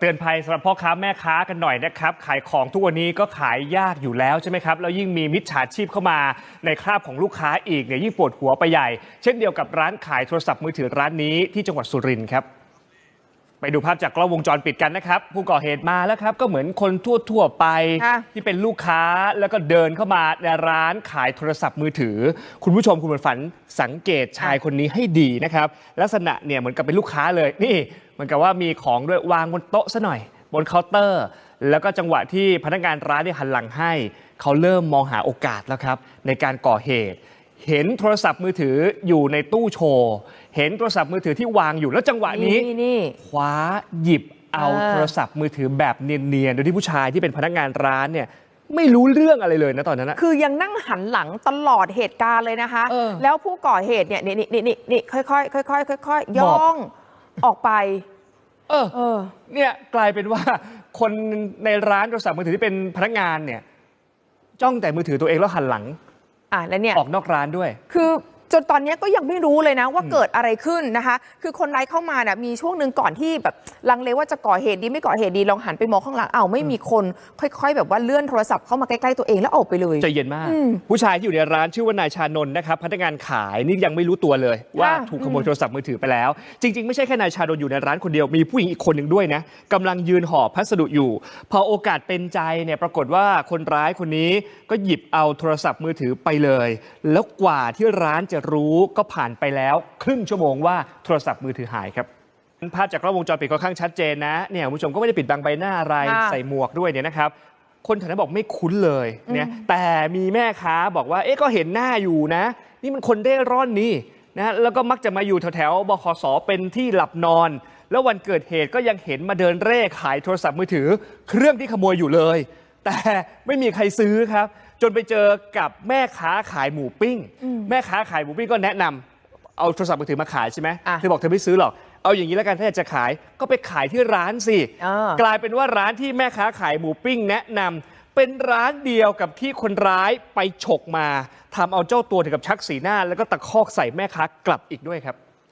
เตือนภัยสำหรับพ่อค้าแม่ค้ากันหน่อยนะครับ ขายของทุกวันนี้ก็ขายยากอยู่แล้วใช่ไหมครับ แล้วยิ่งมีมิจฉาชีพเข้ามาในคราบของลูกค้าอีกเนี่ยยิ่งปวดหัวไปใหญ่ เช่นเดียวกับร้านขายโทรศัพท์มือถือร้านนี้ที่จังหวัดสุรินทร์ครับ ไปดูภาพจากกล้องวงจรปิดกันนะครับ ผู้ก่อเหตุมาแล้วครับ ก็เหมือนคนทั่ว ๆ ไป ค่ะที่เป็นลูกค้าแล้วก็เดินเข้ามาในร้านขายโทรศัพท์มือถือ คุณผู้ชมคุณฝันสังเกตชายคนนี้ให้ดีนะครับ ลักษณะเนี่ยเหมือนกับเป็นลูกค้าเลย นี่เหมือนกับว่ามีของด้วยวางบนโต๊ะซะหน่อย บนเคาน์เตอร์ แล้วก็จังหวะที่พนักงานร้านได้หันหลังให้ เขาเริ่มมองหาโอกาสแล้วครับ ในการก่อเหตุ เห็นโทรศัพท์มือถืออยู่ในตู้โชว์ เห็นโทรศัพท์มือถือที่วางอยู่แล้วจังหวะนี้นี่นี่ คว้าหยิบเอาเออ โทรศัพท์มือถือแบบเนียนๆโดยที่ผู้ชายที่เป็นพนักงานร้านเนี่ยไม่รู้เรื่องอะไรเลยนะตอนนั้นนะ คือยังนั่งหันหลังตลอดเหตุการณ์เลยนะคะ เออ แล้วผู้ก่อเหตุเนี่ยนี่นี่นี่นี่นี่ค่อยๆค่อยๆค่อยๆหมอบย่องออกไปเออ เออ เนี่ยกลายเป็นว่าคนในร้านโทรศัพท์มือถือที่เป็นพนักงานเนี่ยจ้องแต่มือถือตัวเองแล้วหันหลัง อะแล้วเนี่ยออกนอกร้านด้วย คือ จนตอนนี้ก็ยังไม่รู้เลยนะว่าเกิดอะไรขึ้นนะคะ คือคนร้ายเข้ามาเนี่ยมีช่วงหนึ่งก่อนที่แบบลังเลว่าจะก่อเหตุดีไม่ก่อเหตุดีลองหันไปมองข้างหลังเอาวไม่มีคนค่อยๆ แบบว่าเลื่อนโทรศัพท์เข้ามาใกล้ๆตัวเองแล้วออกไปเลยใจเย็นมากอืมผู้ชายที่อยู่ในร้านชื่อว่านายชานนท์นะครับพนักงานขายนี่ยังไม่รู้ตัวเลย ว่าค่ะถูกขโมยโทรศัพท์มือถือไปแล้ว จริง ๆ ไม่ใช่แค่นายชานนท์อยู่ในร้านคนเดียวมีผู้หญิงอีกคนหนึ่งด้วยนะกำลังยืนห่อพัสดุอยู่ พอโอกาสเป็นใจเนี่ยปรากฏว่าคนร้ายคนนี้ก็หยิบเอาโทรศัพท์มือถือไปเลย แล้วกว่าที่ร้านจะรู้ก็ผ่านไปแล้ว ครึ่งชั่วโมงว่าโทรศัพท์มือถือหายครับภาพจากกล้องวงจรปิดค่อนข้างชัดเจนนะเนี่ยคุณผู้ชมก็ไม่ได้ปิดบังใบหน้าอะไรค่ะใส่หมวกด้วยเนี่ยนะครับคนแถวนั้นบอกไม่คุ้นเลยเนี่ยแต่มีแม่ค้าบอกว่าเอ๊ะก็เห็นหน้าอยู่นะ นี่มันคนเร่ร่อนนี่นะแล้วก็มักจะมาอยู่แถวๆบขสเป็นที่หลับนอน แล้ววันเกิดเหตุก็ยังเห็นมาเดินเร่ขายโทรศัพท์มือถือ เครื่องที่ขโมยอยู่เลย แต่ไม่มีใครซื้อครับ จนไปเจอกับแม่ค้าขายหมูปิ้ง แม่ค้าขายหมูปิ้งก็แนะนำเอาโทรศัพท์มือถือมาขายใช่ไหมอะเธอบอกเธอไม่ซื้อหรอกเอาอย่างนี้แล้วกันถ้าอยากจะขายก็ไปขายที่ร้านสิเออกลายเป็นว่าร้านที่แม่ค้าขายหมูปิ้งแนะนำเป็นร้านเดียวกับที่คนร้ายไปฉกมาทำเอาเจ้าตัวถึงกับชักสีหน้า แล้วก็ตะคอกใส่แม่ค้ากลับอีกด้วยครับ